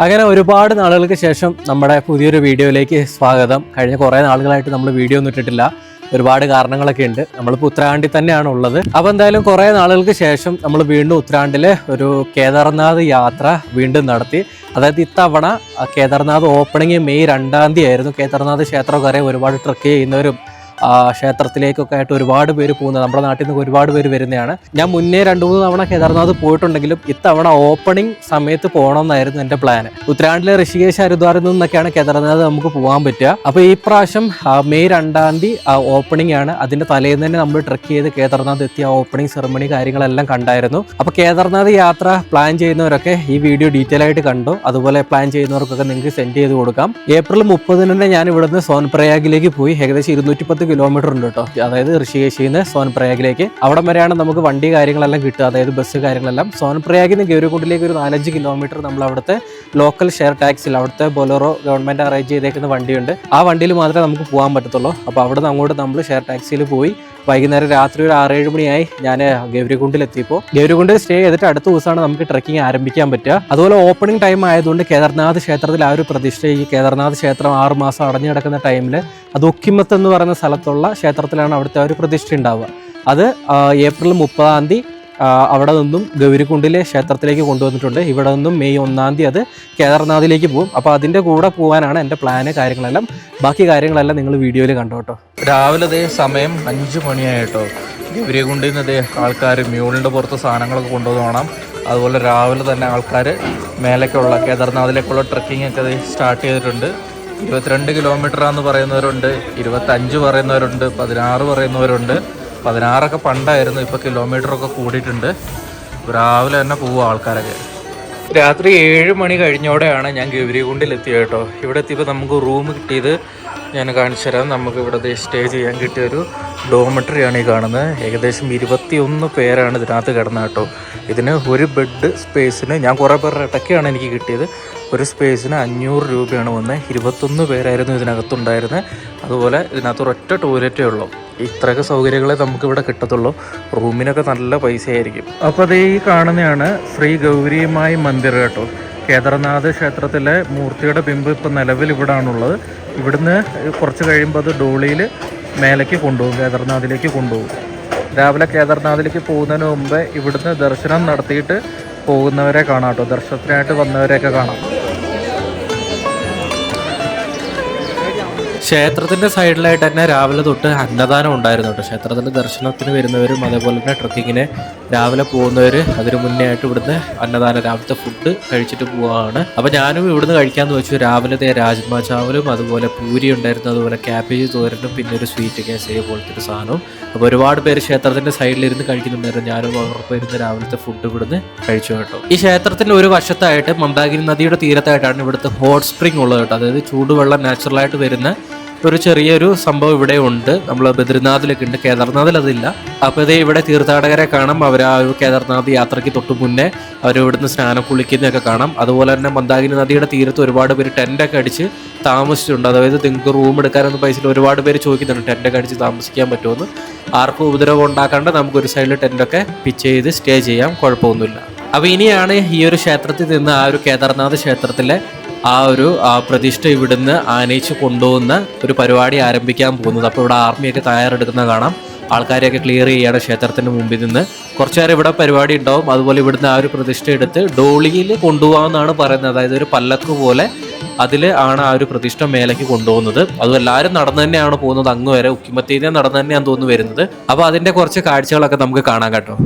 അങ്ങനെ ഒരുപാട് നാളുകൾക്ക് ശേഷം നമ്മുടെ പുതിയൊരു വീഡിയോയിലേക്ക് സ്വാഗതം. കഴിഞ്ഞ കുറേ നാളുകളായിട്ട് നമ്മൾ വീഡിയോ ഒന്നും ഇട്ടിട്ടില്ല. ഒരുപാട് കാരണങ്ങളൊക്കെ ഉണ്ട്. നമ്മളിപ്പോൾ ഉത്തരാഖണ്ഡിൽ തന്നെയാണ് ഉള്ളത്. അപ്പോൾ എന്തായാലും കുറേ നാളുകൾക്ക് ശേഷം നമ്മൾ വീണ്ടും ഉത്തരാണ്ടിൽ ഒരു കേദാർനാഥ് യാത്ര വീണ്ടും നടത്തി. അതായത് ഇത്തവണ കേദാർനാഥ് ഓപ്പണിംഗ് മെയ് രണ്ടാം തീയതി ആയിരുന്നു. കേദാർനാഥ് ക്ഷേത്രം കയറി ഒരുപാട് ട്രക്ക് ചെയ്യുന്നവരും ക്ഷേത്രത്തിലേക്കൊക്കെ ആയിട്ട് ഒരുപാട് പേര് പോകുന്നത്. നമ്മുടെ നാട്ടിൽ നിന്ന് ഒരുപാട് പേര് വരുന്നതാണ്. ഞാൻ മുന്നേ രണ്ട് മൂന്ന് തവണ കേദാർനാഥ് പോയിട്ടുണ്ടെങ്കിലും ഇത്തവണ ഓപ്പണിംഗ് സമയത്ത് പോകണമെന്നായിരുന്നു എന്റെ പ്ലാൻ ഉത്തരാഖണ്ഡിലെ ഋഷികേശ് ഹരിദ്വാറിൽ നിന്നൊക്കെയാണ് കേദാർനാഥ് നമുക്ക് പോകാൻ പറ്റുക. അപ്പോൾ ഈ പ്രാവശ്യം മെയ് രണ്ടാം തീയതി ഓപ്പണിംഗ് ആണ്. അതിന്റെ തലേന്ന് തന്നെ നമ്മൾ ട്രക്ക് ചെയ്ത് കേദാർനാഥ് എത്തിയ ഓപ്പണിംഗ് സെറമണി കാര്യങ്ങളെല്ലാം കണ്ടായിരുന്നു. അപ്പോൾ കേദാർനാഥ് യാത്ര പ്ലാൻ ചെയ്യുന്നവരൊക്കെ ഈ വീഡിയോ ഡീറ്റെയിൽ ആയിട്ട് കണ്ടു. അതുപോലെ പ്ലാൻ ചെയ്യുന്നവർക്കൊക്കെ നിങ്ങൾക്ക് സെൻഡ് ചെയ്ത് കൊടുക്കാം. ഏപ്രിൽ മുപ്പതിന് ഞാൻ ഇവിടുന്ന് സോൻപ്രയാഗിലേക്ക് പോയി. ഏകദേശം ഇരുന്നൂറ്റി പത്ത് കിലോമീറ്റർ ഉണ്ട് കേട്ടോ. അതായത് ഋഷികേശിൽ നിന്ന് സോൻപ്രയാഗിലേക്ക് അവിടെ വരെയാണ് നമുക്ക് വണ്ടി കാര്യങ്ങളെല്ലാം കിട്ടുക. അതായത് ബസ് കാര്യങ്ങളെല്ലാം. സോൻപ്രയാഗിൽ നിന്ന് ഗൗരിക്കുണ്ടിലേക്ക് ഒരു നാലഞ്ച് കിലോമീറ്റർ നമ്മൾ അവിടുത്തെ ലോക്കൽ ഷെയർ ടാക്സിൽ അവിടുത്തെ ബൊലോറോ ഗവൺമെന്റ് അറേഞ്ച് ചെയ്തേക്കുന്ന വണ്ടിയുണ്ട്. ആ വണ്ടിയിൽ മാത്രമേ നമുക്ക് പോകാൻ പറ്റത്തുള്ളൂ. അപ്പോൾ അവിടെ നിന്ന് അങ്ങോട്ട് നമ്മൾ ഷെയർ ടാക്സിയിൽ പോയി വൈകുന്നേരം രാത്രി ഒരു ആറേഴ് മണിയായി. ഞാൻ ഗൗരികുണ്ടിലെത്തിയപ്പോൾ ഗൗരികുണ്ടിൽ സ്റ്റേ ചെയ്തിട്ട് അടുത്ത ദിവസമാണ് നമുക്ക് ട്രക്കിംഗ് ആരംഭിക്കാൻ പറ്റുക. അതുപോലെ ഓപ്പണിംഗ് ടൈം ആയതുകൊണ്ട് കേദാർനാഥ് ക്ഷേത്രത്തിൽ ആ ഒരു പ്രതിഷ്ഠ ഈ കേദാർനാഥ് ക്ഷേത്രം ആറ് മാസം അടഞ്ഞു കിടക്കുന്ന ടൈമിൽ അത് ഒക്കിമത്ത് എന്ന് പറയുന്ന സ്ഥലത്തുള്ള ക്ഷേത്രത്തിലാണ് അവിടുത്തെ ഒരു പ്രതിഷ്ഠ ഉണ്ടാവുക. അത് ഏപ്രിൽ മുപ്പതാം തീയതി അവിടെ നിന്നും ഗൗരിക്കുണ്ടിലെ ക്ഷേത്രത്തിലേക്ക് കൊണ്ടുവന്നിട്ടുണ്ട്. ഇവിടെ നിന്നും മെയ് ഒന്നാം തീയതി അത് കേദാർനാഥിലേക്ക് പോകും. അപ്പോൾ അതിന്റെ കൂടെ പോകാനാണ് എന്റെ പ്ലാന് കാര്യങ്ങളെല്ലാം. ബാക്കി കാര്യങ്ങളെല്ലാം നിങ്ങൾ വീഡിയോയിൽ കണ്ടോ കേട്ടോ രാവിലെ ദേ സമയം അഞ്ച് മണിയായിട്ടോ. ഗൗരികുണ്ടിൽ നിന്ന് ദേ ആൾക്കാർ മ്യൂളിന്റെ പുറത്ത് സാധനങ്ങളൊക്കെ കൊണ്ടുവന്ന് വേണം അതുപോലെ രാവിലെ തന്നെ ആൾക്കാർ മേലേക്കുള്ള കേദാർനാഥിലേക്കുള്ള ട്രക്കിംഗ് ഒക്കെ സ്റ്റാർട്ട് ചെയ്തിട്ടുണ്ട്. ഇരുപത്തിരണ്ട് കിലോമീറ്ററാന്ന് പറയുന്നവരുണ്ട്. ഇരുപത്തഞ്ച് പറയുന്നവരുണ്ട്. പതിനാറ് പറയുന്നവരുണ്ട്. പതിനാറൊക്കെ പണ്ടായിരുന്നു കിലോമീറ്റർ ഒക്കെ കൂടിയിട്ടുണ്ട്. രാവിലെ തന്നെ പോവും ആൾക്കാരൊക്കെ. രാത്രി ഏഴ് മണി കഴിഞ്ഞോടെയാണ് ഞാൻ ഗൗരികുണ്ടിൽ എത്തിയത് കേട്ടോ. ഇവിടെ എത്തിയപ്പോൾ നമുക്ക് റൂം കിട്ടിയത് ഞാൻ കാണിച്ചു തരാം. നമുക്ക് ഇവിടെ സ്റ്റേ ചെയ്യാൻ കിട്ടിയ ഒരു ഡോമട്രിയാണ് ഈ കാണുന്നത്. ഏകദേശം ഇരുപത്തി ഒന്ന് പേരാണ് ഇതിനകത്ത് കിടന്നത് കേട്ടോ. ഇതിന് ഒരു ബെഡ് സ്പേസിന് ഞാൻ കുറേ പേരുടെ ഇടയ്ക്കാണ് എനിക്ക് കിട്ടിയത്. ഒരു സ്പേസിന് അഞ്ഞൂറ് രൂപയാണ് വന്നത്. ഇരുപത്തൊന്ന് പേരായിരുന്നു ഇതിനകത്തുണ്ടായിരുന്നത്. അതുപോലെ ഇതിനകത്ത് ഒരൊറ്റ ടോയ്ലറ്റേ ഉള്ളൂ. ഇത്രയൊക്കെ സൗകര്യങ്ങളെ നമുക്ക് ഇവിടെ കിട്ടത്തുള്ളൂ. റൂമിനൊക്കെ നല്ല പൈസയായിരിക്കും. അപ്പോൾ അത് ഈ കാണുന്നതാണ് ശ്രീ ഗൗരിയമായി മന്ദിർ കേട്ടോ. കേദാർനാഥ് ക്ഷേത്രത്തിലെ മൂർത്തിയുടെ ബിംബ് ഇപ്പം നിലവിൽ ഇവിടാണുള്ളത്. ഇവിടുന്ന് കുറച്ച് കഴിയുമ്പോൾ അത് ഡോളിയിൽ മേലേക്ക് കൊണ്ടുപോകും കേദാർനാഥിലേക്ക് കൊണ്ടുപോകും. രാവിലെ കേദാർനാഥിലേക്ക് പോകുന്നതിന് മുമ്പ് ഇവിടുന്ന് ദർശനം നടത്തിയിട്ട് പോകുന്നവരെ കാണാം കേട്ടോ. ദർശനത്തിനായിട്ട് വന്നവരെയൊക്കെ കാണാം. ക്ഷേത്രത്തിന്റെ സൈഡിലായിട്ട് തന്നെ രാവിലെ തൊട്ട് അന്നദാനം ഉണ്ടായിരുന്നു കേട്ടോ. ക്ഷേത്രത്തിന്റെ ദർശനത്തിന് വരുന്നവരും അതേപോലെ തന്നെ ട്രക്കിങ്ങിന് രാവിലെ പോകുന്നവർ അതിന് മുന്നേ ആയിട്ട് ഇവിടുന്ന് അന്നദാന രാവിലത്തെ ഫുഡ് കഴിച്ചിട്ട് പോവാണ്. അപ്പൊ ഞാനും ഇവിടുന്ന് കഴിക്കാൻ വെച്ചു. രാവിലത്തെ രാജ്മ ചാവലും അതുപോലെ പൂരി ഉണ്ടായിരുന്നു അതുപോലെ ക്യാബേജ് തോരനും പിന്നെ ഒരു സ്വീറ്റ് കേസരി പോലത്തെ ഒരു സാധനവും. അപ്പോൾ ഒരുപാട് പേര് ക്ഷേത്രത്തിന്റെ സൈഡിലിരുന്ന് കഴിക്കുന്നുണ്ടായിരുന്നു. ഞാനും ഇരുന്ന് രാവിലത്തെ ഫുഡ് ഇവിടുന്ന് കഴിച്ചു കേട്ടോ. ഈ ക്ഷേത്രത്തിന്റെ ഒരു വശത്തായിട്ട് മന്ദാഗിരി നദിയുടെ തീരത്തായിട്ടാണ് ഇവിടുത്തെ ഹോട്ട് സ്പ്രിംഗ് ഉള്ളത് കേട്ടോ. അതായത് ചൂടുവെള്ളം നാച്ചുറലായിട്ട് വരുന്ന ഒരു ചെറിയൊരു സംഭവം ഇവിടെ ഉണ്ട്. നമ്മൾ ബദ്രിനാഥിലൊക്കെ ഉണ്ട്. കേദാർനാഥിൽ അതില്ല. അപ്പോൾ ഇതേ ഇവിടെ തീർത്ഥാടകരെ കാണാം. അവർ ആ ഒരു കേദാർനാഥ് യാത്രയ്ക്ക് തൊട്ട് മുന്നേ അവർ ഇവിടുന്ന് സ്നാനം കുളിക്കുന്നതൊക്കെ കാണാം. അതുപോലെ തന്നെ മന്ദാകിനി നദിയുടെ തീരത്ത് ഒരുപാട് പേര് ടെന്റൊക്കെ അടിച്ച് താമസിച്ചിട്ടുണ്ട്. അതായത് നിങ്ങൾക്ക് റൂം എടുക്കാനൊന്നും പൈസ ഒരുപാട് പേര് ചോദിക്കുന്നുണ്ട് ടെന്റൊക്കെ അടിച്ച് താമസിക്കാൻ പറ്റുമെന്ന്? ആർക്കും ഉപദ്രവം ഉണ്ടാക്കാണ്ട് നമുക്ക് ഒരു സൈഡിൽ ടെന്റൊക്കെ പിച്ച് ചെയ്ത് സ്റ്റേ ചെയ്യാം. കുഴപ്പമൊന്നുമില്ല. അപ്പോൾ ഇനിയാണ് ഈ ഒരു ക്ഷേത്രത്തിൽ നിന്ന് ആ ഒരു കേദാർനാഥ് ക്ഷേത്രത്തിലെ ആ ഒരു പ്രതിഷ്ഠ ഇവിടുന്ന് ആനയിച്ച് കൊണ്ടുപോകുന്ന ഒരു പരിപാടി ആരംഭിക്കാൻ പോകുന്നത്. അപ്പോൾ ഇവിടെ ആർമിയൊക്കെ തയ്യാറെടുക്കുന്ന കാണാം. ആൾക്കാരെയൊക്കെ ക്ലിയർ ചെയ്യാണ് ക്ഷേത്രത്തിന് മുമ്പിൽ നിന്ന്. കുറച്ചു നേരം ഇവിടെ പരിപാടി ഉണ്ടാവും. അതുപോലെ ഇവിടുന്ന് ആ ഒരു പ്രതിഷ്ഠ എടുത്ത് ഡോളിയിൽ കൊണ്ടുപോകാമെന്നാണ് പറയുന്നത്. അതായത് ഒരു പല്ലക്ക് പോലെ അതിൽ ആണ് ആ ഒരു പ്രതിഷ്ഠ മേലേക്ക് കൊണ്ടുപോകുന്നത്. അതും എല്ലാവരും നടന്നു തന്നെയാണ് പോകുന്നത്. അങ്ങ് വരെ ഉക്കിമത്തീനെ നടന്നു തന്നെയാണ് തോന്നുന്നു വരുന്നത്. അപ്പോൾ അതിന്റെ കുറച്ച് കാഴ്ചകളൊക്കെ നമുക്ക് കാണാൻ കേട്ടോ.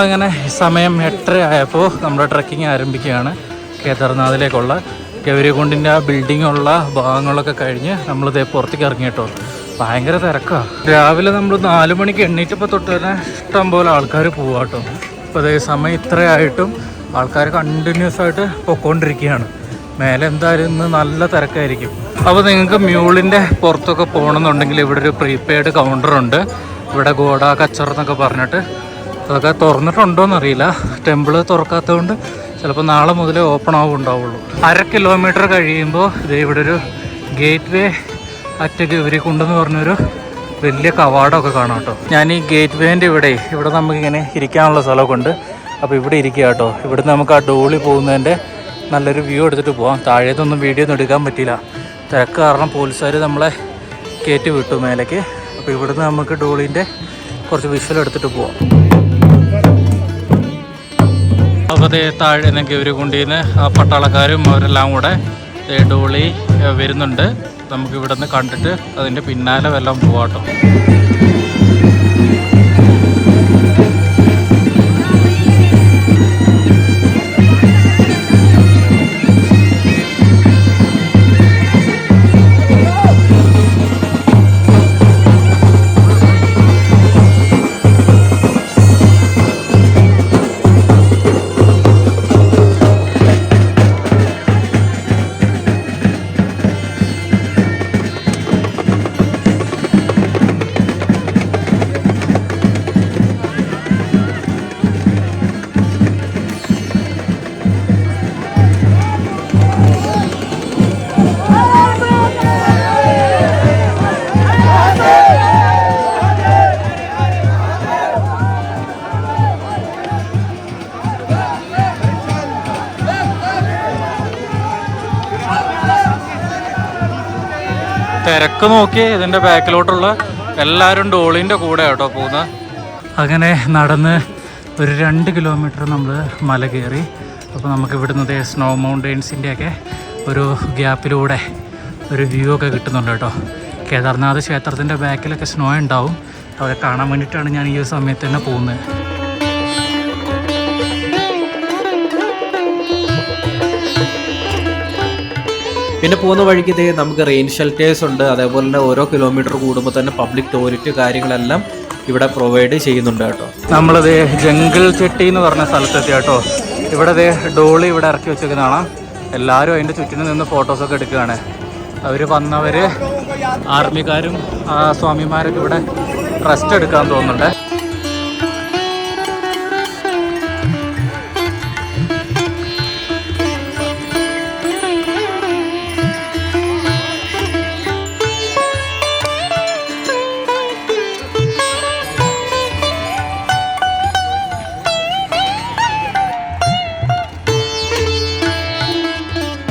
നമ്മളങ്ങനെ സമയം എട്ടര ആയപ്പോൾ നമ്മുടെ ട്രക്കിംഗ് ആരംഭിക്കുകയാണ്. കേദാർനാഥിലേക്കുള്ള ഗൗരികുണ്ടിന്റെ ആ ബിൽഡിങ്ങുള്ള ഭാഗങ്ങളൊക്കെ കഴിഞ്ഞ് നമ്മളിതേ പുറത്തേക്ക് ഇറങ്ങി കേട്ടോ ഭയങ്കര തിരക്കാണ് രാവിലെ നമ്മൾ നാല് മണിക്ക് എണ്ണീറ്റപ്പോൾ തൊട്ട് തന്നെ ഇഷ്ടം പോലെ ആൾക്കാർ പോവാട്ടോ. ഇപ്പോൾ അതേ സമയം ഇത്രയായിട്ടും ആൾക്കാർ കണ്ടിന്യൂസ് ആയിട്ട് പൊക്കോണ്ടിരിക്കുകയാണ്. മേലെ എന്തായാലും ഇന്ന് നല്ല തിരക്കായിരിക്കും. അപ്പോൾ നിങ്ങൾക്ക് മ്യൂളിന്റെ പുറത്തൊക്കെ പോകണമെന്നുണ്ടെങ്കിൽ ഇവിടെ ഒരു പ്രീപെയ്ഡ് കൗണ്ടറുണ്ട് ഇവിടെ ഗോഡ കച്ചർ എന്നൊക്കെ പറഞ്ഞിട്ട് അതൊക്കെ തുറന്നിട്ടുണ്ടോയെന്ന് അറിയില്ല ടെമ്പിൾ തുറക്കാത്തതുകൊണ്ട് ചിലപ്പോൾ നാളെ മുതൽ ഓപ്പൺ ആവുണ്ടാവുള്ളൂ. അര കിലോമീറ്റർ കഴിയുമ്പോൾ ഇത് ഇവിടെ ഒരു ഗേറ്റ് വേ അറ്റ് ഗൗരിക്കുണ്ടെന്ന് പറഞ്ഞൊരു വലിയ കവാടമൊക്കെ കാണാം കേട്ടോ. ഞാൻ ഈ ഗേറ്റ് വേന്റെ ഇവിടെ ഇവിടെ നമുക്കിങ്ങനെ ഇരിക്കാനുള്ള സ്ഥലമൊക്കെ ഉണ്ട് അപ്പോൾ ഇവിടെ ഇരിക്കുക കേട്ടോ. ഇവിടുന്ന് നമുക്ക് ആ ഡോളി പോകുന്നതിന്റെ നല്ലൊരു വ്യൂ എടുത്തിട്ട് പോകാം താഴേതൊന്നും വീഡിയോ ഒന്നും എടുക്കാൻ പറ്റില്ല തിരക്ക് കാരണം പോലീസുകാർ നമ്മളെ കയറ്റി വിട്ടു മേലേക്ക്. അപ്പോൾ ഇവിടുന്ന് നമുക്ക് ഡോളിന്റെ കുറച്ച് വിഷ്വൽ എടുത്തിട്ട് പോവാം. അതേ താഴെ നിന്ന് ഗൗരികുണ്ടിയിൽ നിന്ന് ആ പട്ടാളക്കാരും അവരെല്ലാം കൂടെ ഡോളി വരുന്നുണ്ട്. നമുക്ക് ഇവിടെ നിന്ന് കണ്ടിട്ട് അതിന്റെ പിന്നാലെ വല്ലതും പോവാട്ടോ. തിരക്ക് നോക്കി ഇതിന്റെ ബാക്കിലോട്ടുള്ള എല്ലാവരും ഡോളിന്റെ കൂടെ കേട്ടോ പോകുന്നത്. അങ്ങനെ നടന്ന് ഒരു രണ്ട് കിലോമീറ്റർ നമ്മൾ മല കയറി. അപ്പോൾ നമുക്ക് ഇവിടുന്ന് സ്നോ മൗണ്ടെയ്ൻസിന്റെയൊക്കെ ഒരു ഗ്യാപ്പിലൂടെ ഒരു വ്യൂ ഒക്കെ കിട്ടുന്നുണ്ട് കേട്ടോ. കേദാർനാഥ് ക്ഷേത്രത്തിന്റെ ബാക്കിലൊക്കെ സ്നോ ഉണ്ടാവും. അതൊക്കെ കാണാൻ വേണ്ടിയിട്ടാണ് ഞാൻ ഈ ഒരു സമയത്ത് തന്നെ പോകുന്നത്. പിന്നെ പോകുന്ന വഴിക്ക് ഇതേ നമുക്ക് റെയിൻ ഷെൽറ്റേഴ്സ് ഉണ്ട്. അതേപോലെ തന്നെ ഓരോ കിലോമീറ്റർ കൂടുമ്പോൾ തന്നെ പബ്ലിക് ടോയ്ലറ്റ് കാര്യങ്ങളെല്ലാം ഇവിടെ പ്രൊവൈഡ് ചെയ്യുന്നുണ്ട് കേട്ടോ. നമ്മളത് ജംഗിൾ ചെട്ടി എന്ന് പറഞ്ഞ സ്ഥലത്തെത്തി കേട്ടോ. ഇവിടെ ഡോളി ഇവിടെ ഇറക്കി വെച്ചേക്കുന്ന എല്ലാവരും അതിന്റെ ചുറ്റിനും നിന്ന് ഫോട്ടോസൊക്കെ എടുക്കുകയാണ്. അവർ വന്നവർ ആർമിക്കാരും സ്വാമിമാരൊക്കെ ഇവിടെ റെസ്റ്റ് എടുക്കാൻ തോന്നുന്നുണ്ട്.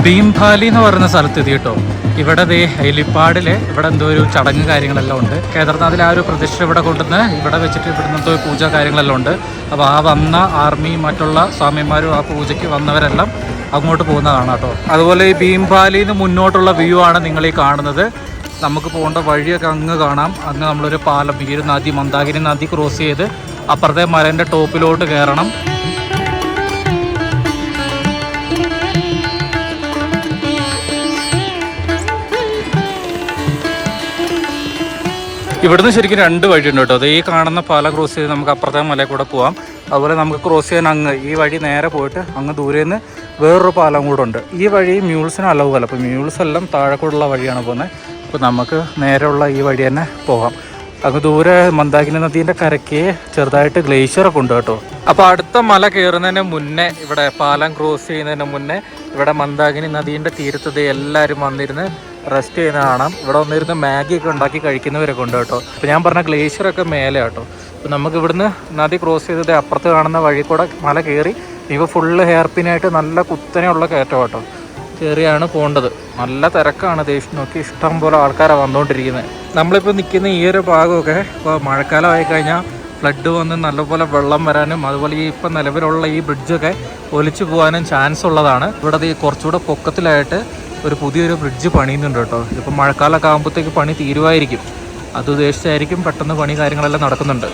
ഭീംഭാലി എന്ന് പറയുന്ന സ്ഥലത്ത് എത്തി കേട്ടോ. ഇവിടെ ദേ ഹെലിപ്പാഡിൽ ഇവിടെ എന്തോ ഒരു ചടങ്ങ് കാര്യങ്ങളെല്ലാം ഉണ്ട്. കേദർനാഥിൽ ആ ഒരു പ്രതിഷ്ഠ ഇവിടെ കൊണ്ടുവന്ന് ഇവിടെ വെച്ചിട്ട് ഇവിടെ എന്തോ പൂജ കാര്യങ്ങളെല്ലാം ഉണ്ട്. അപ്പോൾ ആ വന്ന ആർമി മറ്റുള്ള സ്വാമിമാരും ആ പൂജയ്ക്ക് വന്നവരെല്ലാം അങ്ങോട്ട് പോകുന്നതാണ് കേട്ടോ. അതുപോലെ ഈ ഭീംഭാലിയിൽ നിന്ന് മുന്നോട്ടുള്ള വ്യൂ ആണ് നിങ്ങൾ ഈ കാണുന്നത്. നമുക്ക് പോകേണ്ട വഴിയൊക്കെ അങ്ങ് കാണാം. അങ്ങ് നമ്മളൊരു പാലം ഈ ഒരു നദി മന്ദാഗിരി നദി ക്രോസ് ചെയ്ത് അപ്പുറത്തെ മലേന്റെ ടോപ്പിലോട്ട് കയറണം. ഇവിടുന്ന് ശരിക്കും രണ്ട് വഴിയുണ്ട് കേട്ടോ. അത് ഈ കാണുന്ന പാല ക്രോസ് ചെയ്ത് നമുക്ക് അപ്പുറത്തെ മലയിൽ കൂടെ പോവാം. അതുപോലെ നമുക്ക് ക്രോസ് ചെയ്യാൻ അങ്ങ് ഈ വഴി നേരെ പോയിട്ട് അങ്ങ് ദൂരെ നിന്ന് വേറൊരു പാലം കൂടെ ഉണ്ട്. ഈ വഴി മ്യൂൾസിന് അലവ് അല്ല. അപ്പോൾ മ്യൂൾസ് എല്ലാം താഴെ കൂടെയുള്ള വഴിയാണ് പോകുന്നത് അപ്പോൾ നമുക്ക് നേരെയുള്ള ഈ വഴി തന്നെ പോകാം അങ്ങ് ദൂരെ മന്ദാകിനി നദീന്റെ കരയ്ക്ക് ചെറുതായിട്ട് ഗ്ലേഷ്യറൊക്കെ ഉണ്ട് കേട്ടോ. അപ്പോൾ അടുത്ത മല കയറുന്നതിന് മുന്നേ ഇവിടെ പാലം ക്രോസ് ചെയ്യുന്നതിന് മുന്നേ ഇവിടെ മന്ദാകിനി നദീന്റെ തീരത്ത് ദേ എല്ലാവരും വന്നിരുന്ന് റെസ്റ്റ് ചെയ്യുന്ന കാണാം. ഇവിടെ വന്നിരുന്ന് മാഗി ഒക്കെ ഉണ്ടാക്കി കഴിക്കുന്നവരൊക്കെ ഉണ്ട് കേട്ടോ. അപ്പോൾ ഞാൻ പറഞ്ഞ ഗ്ലേഷ്യറൊക്കെ മേലെ കേട്ടോ. അപ്പോൾ നമുക്ക് ഇവിടുന്ന് നദി ക്രോസ് ചെയ്തത് അപ്പുറത്ത് കാണുന്ന വഴി കൂടെ മല കയറി ഇവ ഫുള്ള് ഹെയർ പിന്നായിട്ട് നല്ല കുത്തനെയുള്ള കയറ്റം കേട്ടോ. കയറിയാണ് പോകേണ്ടത് നല്ല തിരക്കാണ് ദേശം നോക്കി ഇഷ്ടം പോലെ ആൾക്കാരാണ് വന്നുകൊണ്ടിരിക്കുന്നത് നമ്മളിപ്പോൾ നിൽക്കുന്ന ഈ ഒരു ഭാഗമൊക്കെ ഇപ്പോൾ മഴക്കാലമായി കഴിഞ്ഞാൽ ഫ്ലഡ് വന്ന് നല്ലപോലെ വെള്ളം വരാനും അതുപോലെ ഈ ഇപ്പം നിലവിലുള്ള ഈ ബ്രിഡ്ജൊക്കെ ഒലിച്ചു പോകാനും ചാൻസ് ഉള്ളതാണ്. ഇവിടെ ഈ കുറച്ചുകൂടെ പൊക്കത്തിലായിട്ട് ഒരു പുതിയൊരു ബ്രിഡ്ജ് പണിയുന്നുണ്ട് കേട്ടോ. ഇപ്പം മഴക്കാലമൊക്കെ ആകുമ്പോഴത്തേക്ക് പണി തീരുമായിരിക്കും. അത് ഉദ്ദേശിച്ചായിരിക്കും പെട്ടെന്ന് പണി കാര്യങ്ങളെല്ലാം നടക്കുന്നുണ്ട്.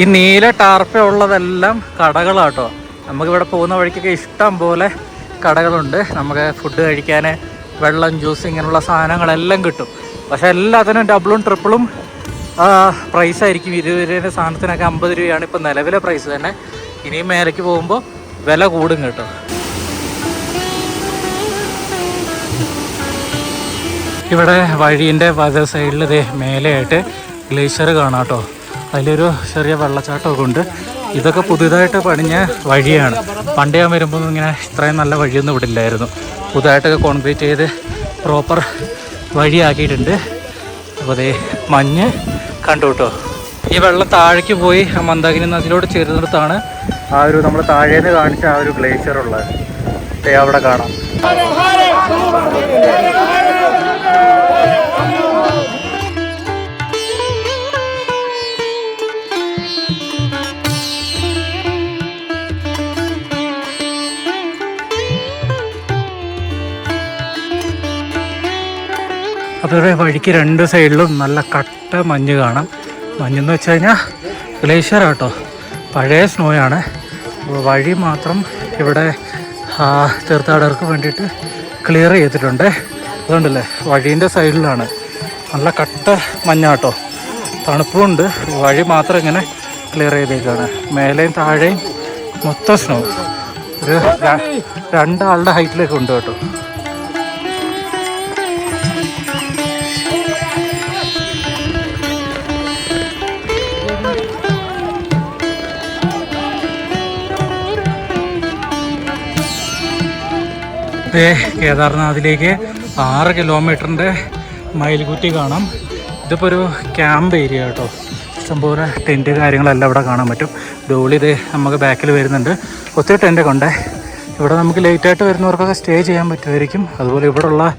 ഈ നീല ടാർപ്പ ഉള്ളതെല്ലാം കടകളാട്ടോ നമുക്കിവിടെ പോകുന്ന വഴിക്കൊക്കെ ഇഷ്ടം പോലെ കടകളുണ്ട്. നമുക്ക് ഫുഡ് കഴിക്കാൻ വെള്ളം ജ്യൂസ് ഇങ്ങനെയുള്ള സാധനങ്ങളെല്ലാം കിട്ടും. പക്ഷെ എല്ലാത്തിനും ഡബിളും ട്രിപ്പിളും പ്രൈസ് ആയിരിക്കും ഇരുപത് രൂപയുടെ സാധനത്തിനൊക്കെ അമ്പത് രൂപയാണ് ഇപ്പം നിലവിലെ പ്രൈസ് തന്നെ. ഇനിയും മേലേക്ക് പോകുമ്പോൾ വില കൂടും കേട്ടോ. ഇവിടെ വഴീന്റെ വല സൈഡിൽ ഇതേ മേലെയായിട്ട് ഗ്ലേഷ്യർ കാണാം കേട്ടോ. അതിലൊരു ചെറിയ വെള്ളച്ചാട്ടമൊക്കെ ഉണ്ട്. ഇതൊക്കെ പുതുതായിട്ട് പണിഞ്ഞ വഴിയാണ്. പണ്ട് ഞാൻ വരുമ്പോൾ ഇങ്ങനെ ഇത്രയും നല്ല വഴിയൊന്നും ഇവിടെ ഇല്ലായിരുന്നു. പുതുതായിട്ടൊക്കെ കോൺക്രീറ്റ് ചെയ്ത് പ്രോപ്പർ വഴിയാക്കിയിട്ടുണ്ട്. അപ്പോൾ അതേ മഞ്ഞ് കണ്ടു കേട്ടോ. ഈ വെള്ളം താഴേക്ക് പോയി മന്ദാകിനി നദിയിലോട്ട് ചേരുന്നിടത്താണ് ആ ഒരു നമ്മൾ താഴേന്ന് കാണിച്ച ആ ഒരു ദേ അവിടെ കാണാം. അതുപോലെ വഴിക്ക് രണ്ട് സൈഡിലും നല്ല കട്ട മഞ്ഞ് കാണാം. മഞ്ഞെന്ന് വെച്ച് കഴിഞ്ഞാൽ ഗ്ലേഷ്യർ ആട്ടോ. പഴയ സ്നോയാണ് വഴി മാത്രം ഇവിടെ തീർത്ഥാടകർക്ക് വേണ്ടിയിട്ട് ക്ലിയർ ചെയ്തിട്ടുണ്ട്. അതുകൊണ്ടല്ലേ വഴീന്റെ സൈഡിലാണ് നല്ല കട്ട മഞ്ഞാട്ടോ. തണുപ്പുണ്ട്. വഴി മാത്രം ഇങ്ങനെ ക്ലിയർ ചെയ്തേക്കാണ്. മേലെയും താഴെയും മൊത്തം സ്നോ ഒരു രണ്ടാളുടെ ഹൈറ്റിലേക്ക് ഉണ്ട് കേട്ടോ. ദേ കേദാർനാഥിലേക്ക് ആറ് കിലോമീറ്ററിന്റെ മയിൽകുറ്റി കാണാം. ഇതിപ്പോൾ ഒരു ക്യാമ്പ് ഏരിയ കേട്ടോ. ഇഷ്ടംപോലെ ടെന്റ് കാര്യങ്ങളെല്ലാം ഇവിടെ കാണാൻ പറ്റും. ഡോളി ഇത് നമുക്ക് ബാക്കിൽ വരുന്നുണ്ട്. ഒത്തിരി ടെന്റൊക്കെ ഉണ്ട്. ഇവിടെ നമുക്ക് ലേറ്റായിട്ട് വരുന്നവർക്കൊക്കെ സ്റ്റേ ചെയ്യാൻ പറ്റുമായിരിക്കും. അതുപോലെ ഇവിടെയുള്ള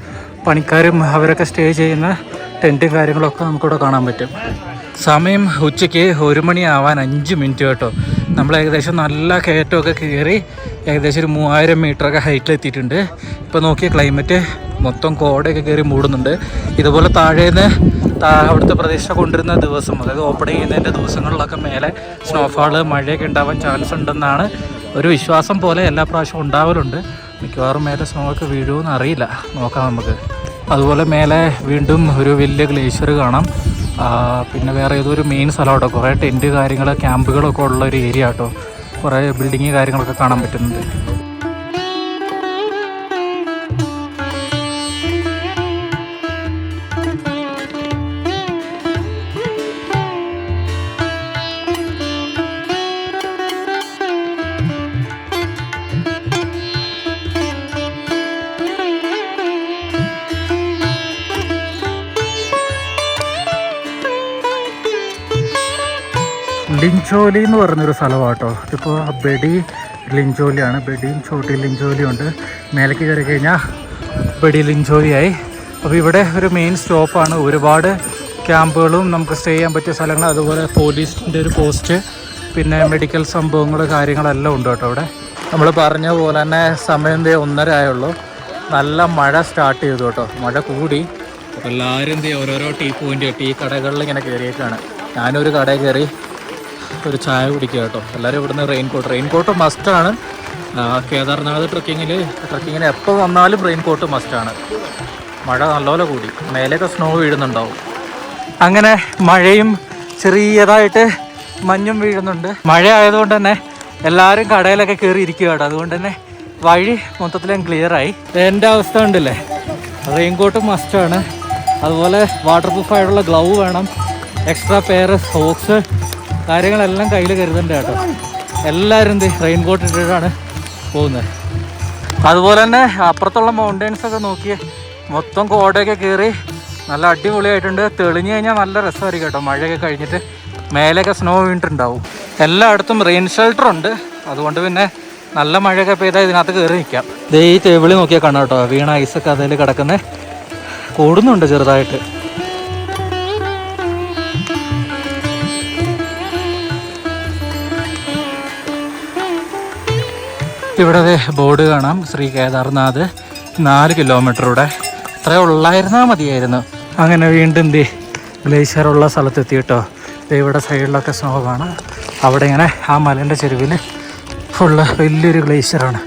പണിക്കാരും അവരൊക്കെ സ്റ്റേ ചെയ്യുന്ന ടെന്റും കാര്യങ്ങളൊക്കെ നമുക്കിവിടെ കാണാൻ പറ്റും. സമയം ഉച്ചയ്ക്ക് ഒരു മണിയാവാൻ അഞ്ച് മിനിറ്റ് കേട്ടോ. നമ്മൾ ഏകദേശം നല്ല കയറ്റമൊക്കെ കയറി ഏകദേശം ഒരു മൂവായിരം മീറ്ററൊക്കെ ഹൈറ്റിൽ എത്തിയിട്ടുണ്ട് ഇപ്പോൾ നോക്കിയ ക്ലൈമറ്റ് മൊത്തം കോടയൊക്കെ കയറി മൂടുന്നുണ്ട്. ഇതുപോലെ താഴേന്ന് അവിടുത്തെ പ്രദേശം കൊണ്ടിരുന്ന ദിവസം അതായത് ഓപ്പണിങ് ചെയ്യുന്നതിന്റെ ദിവസങ്ങളിലൊക്കെ മേലെ സ്നോഫാൾ മഴയൊക്കെ ഉണ്ടാവാൻ ചാൻസ് ഉണ്ടെന്നാണ് ഒരു വിശ്വാസം പോലെ എല്ലാ പ്രാവശ്യവും ഉണ്ടാവലുണ്ട്. മിക്കവാറും മേലെ സ്നോ ഒക്കെ വീഴുമെന്ന് അറിയില്ല. നോക്കാം നമുക്ക്. അതുപോലെ മേലെ വീണ്ടും ഒരു വലിയ ഗ്ലേഷ്യർ കാണാം. പിന്നെ വേറെ ഏതോ ഒരു മെയിൻ സ്ഥലം കേട്ടോ കുറേ ടെന്റ് കാര്യങ്ങൾ ക്യാമ്പുകളൊക്കെ ഉള്ള ഒരു ഏരിയ കേട്ടോ കുറേ ബിൽഡിങ് കാര്യങ്ങളൊക്കെ കാണാൻ പറ്റുന്നുണ്ട്. ലിഞ്ചോലി എന്ന് പറഞ്ഞൊരു കേട്ടോ ഇതിപ്പോൾ ബെഡി ലിഞ്ചോലിയാണ്. ബെഡിയും ചോട്ടി ലിഞ്ചോലിയും ഉണ്ട്. മേലേക്ക് കയറി കഴിഞ്ഞാൽ ബെഡി ലിഞ്ചോലിയായി. അപ്പോൾ ഇവിടെ ഒരു മെയിൻ സ്റ്റോപ്പാണ് ഒരുപാട് ക്യാമ്പുകളും നമുക്ക് സ്റ്റേ ചെയ്യാൻ പറ്റിയ സ്ഥലങ്ങൾ. അതുപോലെ പോലീസിന്റെ ഒരു പോസ്റ്റ് പിന്നെ മെഡിക്കൽ സംഭവങ്ങൾ കാര്യങ്ങളെല്ലാം ഉണ്ട് കേട്ടോ ഇവിടെ. നമ്മൾ പറഞ്ഞ പോലെ തന്നെ സമയം ഒന്നര ആയുള്ളൂ. നല്ല മഴ സ്റ്റാർട്ട് ചെയ്തു കേട്ടോ. മഴ കൂടി. എല്ലാവരും ഓരോരോ ടീ പോയിന്റ് ടീ കടകളിൽ ഇങ്ങനെ കയറിയേക്കാണ്. ഞാനൊരു കടയിൽ കയറി ഒരു ചായ കുടിക്കുക കേട്ടോ. എല്ലാവരും ഇവിടുന്ന് റെയിൻകോട്ട് റെയിൻകോട്ട് മസ്റ്റാണ് കേദാർനാഥ് ട്രക്കിങ്ങിൽ ട്രക്കിങ്ങിന് എപ്പോൾ വന്നാലും റെയിൻകോട്ട് മസ്റ്റാണ് മഴ നല്ലപോലെ കൂടി. മേലെയൊക്കെ സ്നോ വീഴുന്നുണ്ടാവും. അങ്ങനെ മഴയും ചെറിയതായിട്ട് മഞ്ഞും വീഴുന്നുണ്ട്. മഴ ആയതുകൊണ്ട് തന്നെ എല്ലാവരും കടയിലൊക്കെ കയറി കേട്ടോ. അതുകൊണ്ട് തന്നെ വഴി മൊത്തത്തിലും ക്ലിയറായി എന്റെ അവസ്ഥ ഉണ്ടല്ലേ റെയിൻകോട്ട് മസ്റ്റാണ് അതുപോലെ വാട്ടർ പ്രൂഫ് ആയിട്ടുള്ള ഗ്ലൗ വേണം. എക്സ്ട്രാ പെയർ സോക്സ് കാര്യങ്ങളെല്ലാം കയ്യിൽ കരുതണ്ട കേട്ടോ. എല്ലാവരും എന്ത് റെയിൻ കോട്ട് ഇട്ടിട്ടാണ് പോകുന്നത്. അതുപോലെ തന്നെ അപ്പുറത്തുള്ള മൗണ്ടൻസ് ഒക്കെ നോക്കിയേ മൊത്തം കോടയൊക്കെ കയറി നല്ല അടിപൊളിയായിട്ടുണ്ട്. തെളിഞ്ഞു കഴിഞ്ഞാൽ നല്ല രസമായിരിക്കും കേട്ടോ. മഴയൊക്കെ കഴിഞ്ഞിട്ട് മേലെയൊക്കെ സ്നോ വീണിട്ടുണ്ടാവും. എല്ലായിടത്തും റെയിൻ ഷെൽട്ടർ ഉണ്ട്. അതുകൊണ്ട് പിന്നെ നല്ല മഴയൊക്കെ പെയ്താൽ ഇതിനകത്ത് കയറി നിൽക്കാം ദേ ഈ ടേബിളിൽ നോക്കിയാൽ കാണാം കേട്ടോ. വീണ ഐസൊക്കെ അതിൽ കിടക്കുന്നത് കൂടുന്നുണ്ട് ചെറുതായിട്ട്. ഇവിടെ ബോർഡ് കാണാം. ശ്രീ കേദാർനാഥ് നാല് കിലോമീറ്ററൂടെ. അത്ര ഉള്ളായിരുന്നാൽ മതിയായിരുന്നു. അങ്ങനെ വീണ്ടും ദേ ഗ്ലേഷ്യറുള്ള സ്ഥലത്തെത്തി കേട്ടോ. ഇവിടെ സൈഡിലൊക്കെ സ്നോ കാണാം. അവിടെ ഇങ്ങനെ ആ മലേന്റെ ചെരുവിൽ ഫുള്ള് വലിയൊരു ഗ്ലേഷ്യറാണ്.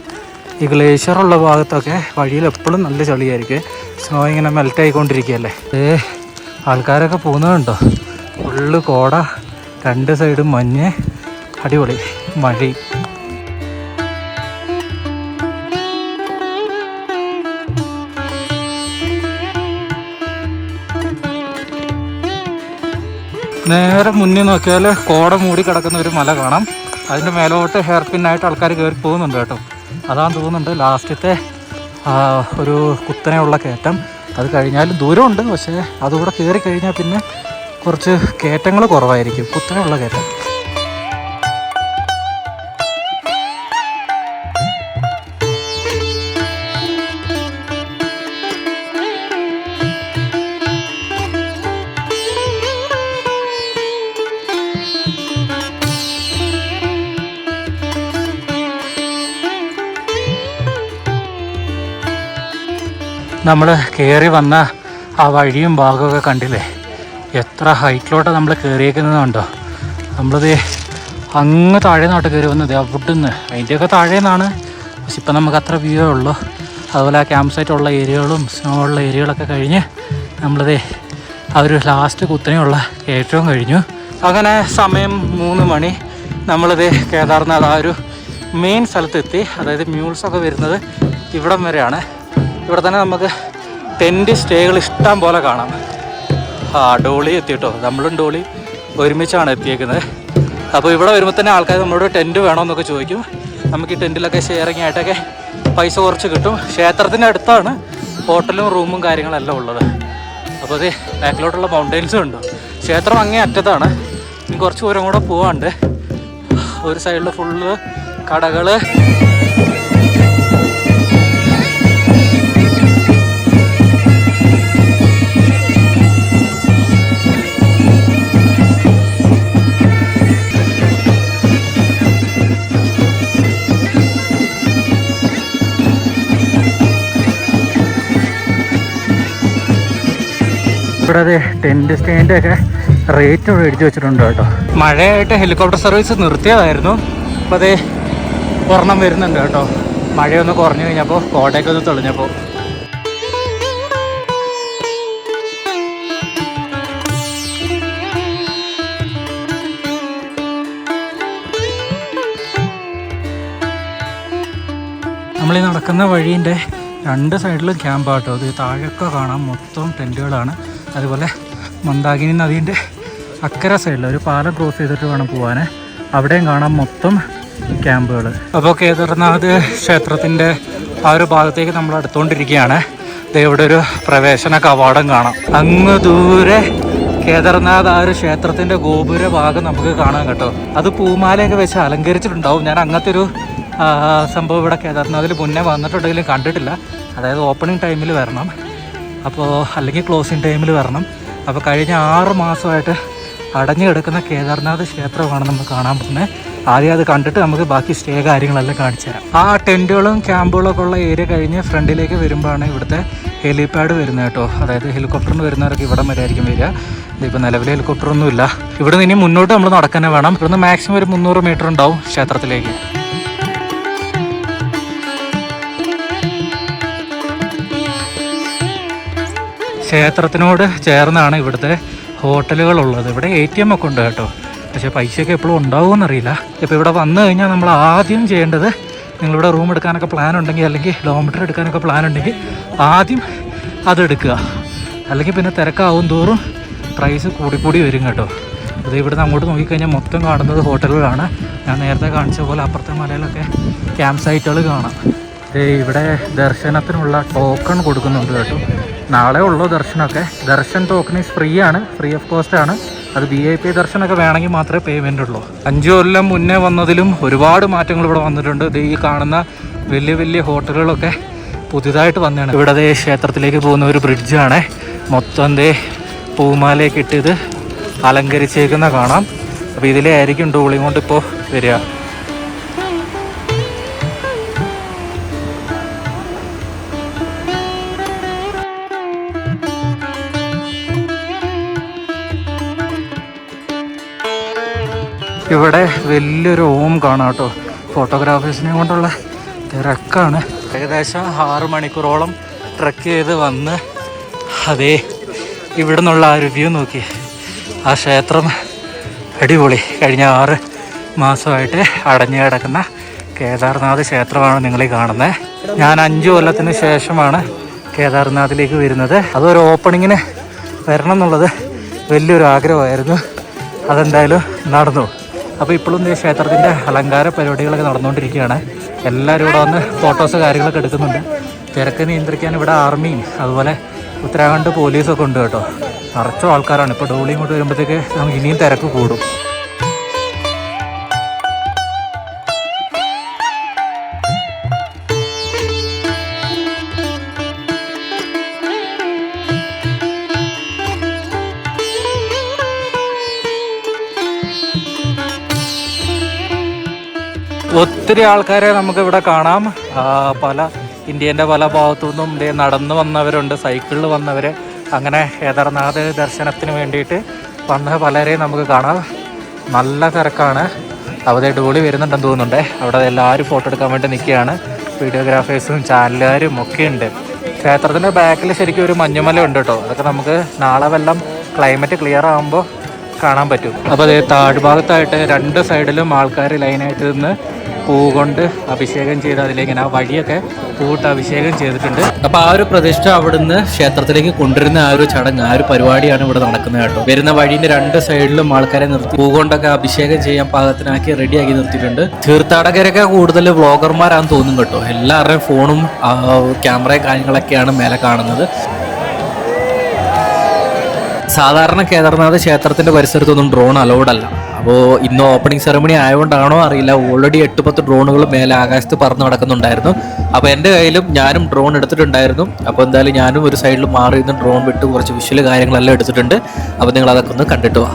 ഈ ഗ്ലേഷ്യറുള്ള ഭാഗത്തൊക്കെ വഴിയിൽ എപ്പോഴും നല്ല ചളിയായിരിക്കും. സ്നോ ഇങ്ങനെ മെൽറ്റ് ആയിക്കൊണ്ടിരിക്കുകയല്ലേ. ഏ ആൾക്കാരൊക്കെ പോകുന്നതുണ്ടോ ഫുള്ള് കോട രണ്ട് സൈഡും മഞ്ഞ് അടിപൊളി. മഴയും നേരെ മുന്നിൽ നോക്കിയാൽ കോട മൂടി കിടക്കുന്ന ഒരു മല കാണാം. അതിന്റെ മേലോട്ട് ഹെയർ പിന്നായിട്ട് ആൾക്കാർ കയറി പോകുന്നുണ്ട് കേട്ടോ. അതാണ് തോന്നുന്നുണ്ട് ലാസ്റ്റത്തെ ഒരു കുത്തനെയുള്ള കയറ്റം. അത് കഴിഞ്ഞാലും ദൂരമുണ്ട് പക്ഷേ അതുകൂടെ കയറി കഴിഞ്ഞാൽ പിന്നെ കുറച്ച് കയറ്റങ്ങൾ കുറവായിരിക്കും. കുത്തനെയുള്ള കയറ്റം. നമ്മൾ കയറി വന്ന ആ വഴിയും ഭാഗമൊക്കെ കണ്ടില്ലേ? എത്ര ഹൈറ്റിലോട്ട് നമ്മൾ കയറിയേക്കുന്നതുണ്ടോ നമ്മളത് അങ്ങ് താഴെ നാട്ട് കയറി വന്നത് അവിടുന്ന്. അതിന്റെയൊക്കെ താഴെ നിന്നാണ് പക്ഷെ ഇപ്പം നമുക്ക് അത്ര വ്യൂ ഉള്ളൂ. അതുപോലെ ആ ക്യാമ്പ് സൈറ്റ് ഉള്ള ഏരിയകളും സ്നോ ഉള്ള ഏരിയകളൊക്കെ കഴിഞ്ഞ് നമ്മളത് ആ ഒരു ലാസ്റ്റ് കുത്തനെയുള്ള ഏറ്റവും കഴിഞ്ഞു. അങ്ങനെ സമയം മൂന്ന് മണി. നമ്മളിത് കേദാർനാഥ് ആ ഒരു മെയിൻ സ്ഥലത്തെത്തി. അതായത് മ്യൂൾസൊക്കെ വരുന്നത് ഇവിടം വരെയാണ്. ഇവിടെ തന്നെ നമുക്ക് ടെന്റ് സ്റ്റേകൾ ഇഷ്ടം പോലെ കാണാം. ആ ഡോളി എത്തിയിട്ടോ? നമ്മളും ഡോളി ഒരുമിച്ചാണ് എത്തിയേക്കുന്നത്. അപ്പോൾ ഇവിടെ വരുമ്പോൾ തന്നെ ആൾക്കാർ നമ്മളോട് ടെന്റ് വേണമെന്നൊക്കെ ചോദിക്കും. നമുക്ക് ഈ ടെന്റിലൊക്കെ ഷെയറിങ് ആയിട്ടൊക്കെ പൈസ കുറച്ച് കിട്ടും. ക്ഷേത്രത്തിന്റെ അടുത്താണ് ഹോട്ടലും റൂമും കാര്യങ്ങളെല്ലാം ഉള്ളത്. അപ്പോൾ അത് ബാക്കിലോട്ടുള്ള മൗണ്ടെയിൻസും ഉണ്ട്? ക്ഷേത്രം അങ്ങേ അറ്റത്താണ്. ഇനി കുറച്ച് ദൂരം കൂടെ പോവാണ്ട്. ഒരു സൈഡിൽ ഫുള്ള് കടകൾ ഇവിടെ അതെ ടെന്റ് സ്റ്റേന്റെ ഒക്കെ റേറ്റ് എഴുതി വെച്ചിട്ടുണ്ട് കേട്ടോ. മഴയായിട്ട് ഹെലികോപ്റ്റർ സർവീസ് നിർത്തിയതായിരുന്നു. അപ്പോൾ അതേ ഒരെണ്ണം വരുന്നുണ്ട് കേട്ടോ. മഴയൊന്ന് കുറഞ്ഞു കഴിഞ്ഞപ്പോൾ കോട്ടയൊക്കെ ഒന്ന് തെളിഞ്ഞപ്പോൾ നമ്മളീ നടക്കുന്ന വഴീന്റെ രണ്ട് സൈഡിലും ക്യാമ്പാട്ടോ അത് താഴെയൊക്കെ കാണാം. മൊത്തം ടെന്റുകളാണ് അതുപോലെ മന്ദാകിനി നദീന്റെ അക്കര സൈഡിൽ ഒരു പാലം ക്രോസ് ചെയ്തിട്ട് വേണം പോകാൻ അവിടെയും കാണാം മൊത്തം ക്യാമ്പുകൾ അപ്പോൾ കേദാർനാഥ് ക്ഷേത്രത്തിന്റെ ആ ഒരു ഭാഗത്തേക്ക് നമ്മൾ അടുത്തുകൊണ്ടിരിക്കുകയാണ് ഇവിടെ ഒരു പ്രവേശന കവാടം കാണാം. അങ്ങ് ദൂരെ കേദാർനാഥ് ആ ഒരു ക്ഷേത്രത്തിന്റെ ഗോപുര ഭാഗം നമുക്ക് കാണാം കേട്ടോ. അത് പൂമാലയൊക്കെ വെച്ച് അലങ്കരിച്ചിട്ടുണ്ടാവും. ഞാൻ അങ്ങനത്തെ ഒരു സംഭവം ഇവിടെ കേദാർനാഥിൽ മുന്നേ വന്നിട്ടുണ്ടെങ്കിലും കണ്ടിട്ടില്ല. അതായത് ഓപ്പണിംഗ് ടൈമിൽ വരണം. അപ്പോൾ അല്ലെങ്കിൽ ക്ലോസിങ് ടൈമിൽ വരണം. അപ്പോൾ കഴിഞ്ഞ ആറ് മാസമായിട്ട് അടഞ്ഞു കിടക്കുന്ന കേദാർനാഥ് ക്ഷേത്രമാണ് നമ്മൾ കാണാൻ പോകുന്നത് ആദ്യം അത് കണ്ടിട്ട് നമുക്ക് ബാക്കി സ്റ്റേ കാര്യങ്ങളെല്ലാം കാണിച്ചു തരാം. ആ ടെന്റുകളും ക്യാമ്പുകളും ഒക്കെ ഉള്ള ഏരിയ കഴിഞ്ഞ് ഫ്രണ്ടിലേക്ക് വരുമ്പോഴാണ് ഇവിടുത്തെ ഹെലിപാഡ് വരുന്നത് കേട്ടോ. അതായത് ഹെലികോപ്റ്ററിന് വരുന്നവരൊക്കെ ഇവിടം വരെ ആയിരിക്കും വരിക. ഇതിപ്പോൾ നിലവിൽ ഹെലികോപ്റ്ററൊന്നുമില്ല. ഇവിടെ നിന്ന് ഇനി മുന്നോട്ട് നമ്മൾ നടക്കാനേ വേണം. ഇവിടുന്ന് മാക്സിമം ഒരു മുന്നൂറ് മീറ്റർ ഉണ്ടാവും ക്ഷേത്രത്തിലേക്ക്. ക്ഷേത്രത്തിനോട് ചേർന്നാണ് ഇവിടുത്തെ ഹോട്ടലുകളുള്ളത്. ഇവിടെ എ ടി എം ഒക്കെ ഉണ്ട് കേട്ടോ. പക്ഷേ പൈസയൊക്കെ എപ്പോഴും ഉണ്ടാവുമെന്നറിയില്ല. ഇപ്പോൾ ഇവിടെ വന്നു കഴിഞ്ഞാൽ നമ്മൾ ആദ്യം ചെയ്യേണ്ടത് നിങ്ങളിവിടെ റൂം എടുക്കാനൊക്കെ പ്ലാൻ ഉണ്ടെങ്കിൽ അല്ലെങ്കിൽ കിലോമീറ്റർ എടുക്കാനൊക്കെ പ്ലാൻ ഉണ്ടെങ്കിൽ ആദ്യം അതെടുക്കുക അല്ലെങ്കിൽ പിന്നെ തിരക്കാവും തോറും പ്രൈസ് കൂടിക്കൂടി വരും കേട്ടോ. അത് ഇവിടുന്ന് അങ്ങോട്ട് നോക്കിക്കഴിഞ്ഞാൽ മൊത്തം കാണുന്നത് ഹോട്ടലുകളാണ്. ഞാൻ നേരത്തെ കാണിച്ച പോലെ അപ്പുറത്തെ മലയിലൊക്കെ ക്യാമ്പ് സൈറ്റുകൾ കാണാം. ഇവിടെ ദർശനത്തിനുള്ള ടോക്കൺ കൊടുക്കുന്നുണ്ട് കേട്ടോ. നാളെ ഉള്ളൂ ദർശനമൊക്കെ? ദർശൻ ടോക്കൺ ഈസ് ഫ്രീ ആണ്. ഫ്രീ ഓഫ് കോസ്റ്റ് ആണ്. അത് വി ഐ പി ദർശനമൊക്കെ വേണമെങ്കിൽ മാത്രമേ പേയ്മെന്റ് ഉള്ളൂ. അഞ്ചു കൊല്ലം മുന്നേ വന്നതിലും ഒരുപാട് മാറ്റങ്ങൾ ഇവിടെ വന്നിട്ടുണ്ട്. ഇത് ഈ കാണുന്ന വലിയ വലിയ ഹോട്ടലുകളൊക്കെ പുതിയതായിട്ട് വന്നതാണ്. ഇവിടെ ക്ഷേത്രത്തിലേക്ക് പോകുന്ന ഒരു ബ്രിഡ്ജാണ് മൊത്തം ദേ പൂമാലയൊക്കെ ഇട്ട് ഇത് അലങ്കരിച്ചേക്കുന്ന കാണാം. അപ്പോൾ ഇതിലേ ആയിരിക്കും കൊണ്ട് ഇപ്പോൾ വരിക. ഇവിടെ വലിയൊരു ഓം കാണാം കേട്ടോ. ഫോട്ടോഗ്രാഫേഴ്സിനെ കൊണ്ടുള്ള തിരക്കാണ്. ഏകദേശം ആറ് മണിക്കൂറോളം ട്രക്ക് ചെയ്ത് വന്ന് അതേ ഇവിടെ നിന്നുള്ള ആ റിവ്യൂ വ്യൂ നോക്കി. ആ ക്ഷേത്രം അടിപൊളി. കഴിഞ്ഞ ആറ് മാസമായിട്ട് അടഞ്ഞു കിടക്കുന്ന കേദാർനാഥ് ക്ഷേത്രമാണ് നിങ്ങൾ കാണുന്നത് ഞാൻ അഞ്ച് കൊല്ലത്തിന് ശേഷമാണ് കേദാർനാഥിലേക്ക് വരുന്നത്. അതൊരു ഓപ്പണിങ്ങിന് വരണം എന്നുള്ളത് വലിയൊരു ആഗ്രഹമായിരുന്നു. അതെന്തായാലും നടന്നു. അപ്പോൾ ഇപ്പോഴും ഈ ക്ഷേത്രത്തിന്റെ അലങ്കാര പരിപാടികളൊക്കെ നടന്നുകൊണ്ടിരിക്കുകയാണ്. എല്ലാവരും ഇവിടെ വന്ന് ഫോട്ടോസ് കാര്യങ്ങളൊക്കെ എടുക്കുന്നുണ്ട്. തിരക്ക് നിയന്ത്രിക്കാൻ ഇവിടെ ആർമിയും അതുപോലെ ഉത്തരാഖണ്ഡ് പോലീസൊക്കെ ഉണ്ട് കേട്ടോ. നിറച്ചോ ആൾക്കാരാണ്. ഇപ്പോൾ ഡോളി ഇങ്ങോട്ട് വരുമ്പോഴത്തേക്ക് നമുക്ക് ഇനിയും തിരക്ക് കൂടും. ഒത്തിരി ആൾക്കാരെ നമുക്ക് ഇവിടെ കാണാം പല ഇന്ത്യന്റെ പല ഭാഗത്തു നിന്നും ഇതേ നടന്നു വന്നവരുണ്ട് സൈക്കിളിൽ വന്നവർ അങ്ങനെ കേദാർനാഥ് ദർശനത്തിന് വേണ്ടിയിട്ട് വന്ന പലരെയും നമുക്ക് കാണാം. നല്ല തിരക്കാണ്. അവിടെ ഡോളി വരുന്നുണ്ടെന്ന് തോന്നുന്നുണ്ട്. അവിടെ എല്ലാവരും ഫോട്ടോ എടുക്കാൻ വേണ്ടി നിൽക്കുകയാണ്. വീഡിയോഗ്രാഫേഴ്സും ചാനലുകാരും ഒക്കെ ഉണ്ട്. ക്ഷേത്രത്തിന്റെ ബാക്കിൽ ശരിക്കും ഒരു മഞ്ഞുമല ഉണ്ട് കേട്ടോ. അതൊക്കെ നമുക്ക് നാളെ വല്ലം ക്ലൈമറ്റ് ക്ലിയർ ആകുമ്പോൾ കാണാൻ പറ്റും. അപ്പോൾ അതേ താഴ്ഭാഗത്തായിട്ട് രണ്ട് സൈഡിലും ആൾക്കാർ ലൈനായിട്ട് നിന്ന് പൂ കൊണ്ട് അഭിഷേകം ചെയ്ത് അതിലേക്ക് ആ വഴിയൊക്കെ പൂവിട്ട് അഭിഷേകം ചെയ്തിട്ടുണ്ട്. അപ്പോൾ ആ ഒരു പ്രതിഷ്ഠ അവിടുന്ന് ക്ഷേത്രത്തിലേക്ക് കൊണ്ടുവരുന്ന ആ ഒരു ചടങ്ങ് ആ ഒരു പരിപാടിയാണ് ഇവിടെ നടക്കുന്നത് കേട്ടോ. വരുന്ന വഴിന്റെ രണ്ട് സൈഡിലും ആൾക്കാരെ നിർത്തി പൂ കൊണ്ടൊക്കെ അഭിഷേകം ചെയ്യാൻ പാകത്തിനാക്കി റെഡിയാക്കി നിർത്തിയിട്ടുണ്ട്. തീർത്ഥാടകരൊക്കെ കൂടുതൽ വ്ളോഗർമാരാണെന്ന് തോന്നും കേട്ടോ. എല്ലാവരുടെയും ഫോണും ക്യാമറയും കാര്യങ്ങളൊക്കെയാണ് മേലെ കാണുന്നത്. സാധാരണ കേദാർനാഥ് ക്ഷേത്രത്തിന്റെ പരിസരത്തൊന്നും ഡ്രോൺ അലൗഡ് അല്ല. അപ്പോൾ ഇന്ന് ഓപ്പണിംഗ് സെറമണി ആയതുകൊണ്ടാണോ അറിയില്ല. ഓൾറെഡി എട്ട് പത്ത് ഡ്രോണുകൾ മേലെ ആകാശത്ത് പറന്ന് നടക്കുന്നുണ്ടായിരുന്നു. അപ്പോൾ എന്റെ കയ്യിലും ഞാനും ഡ്രോൺ എടുത്തിട്ടുണ്ടായിരുന്നു. അപ്പോൾ എന്തായാലും ഞാനും ഒരു സൈഡിൽ മാറി നിന്ന് ഡ്രോൺ വിട്ട് കുറച്ച് വിഷ്വൽ കാര്യങ്ങളെല്ലാം എടുത്തിട്ടുണ്ട്. അപ്പോൾ നിങ്ങൾ അതൊക്കെ ഒന്ന് കണ്ടിട്ട് വാ.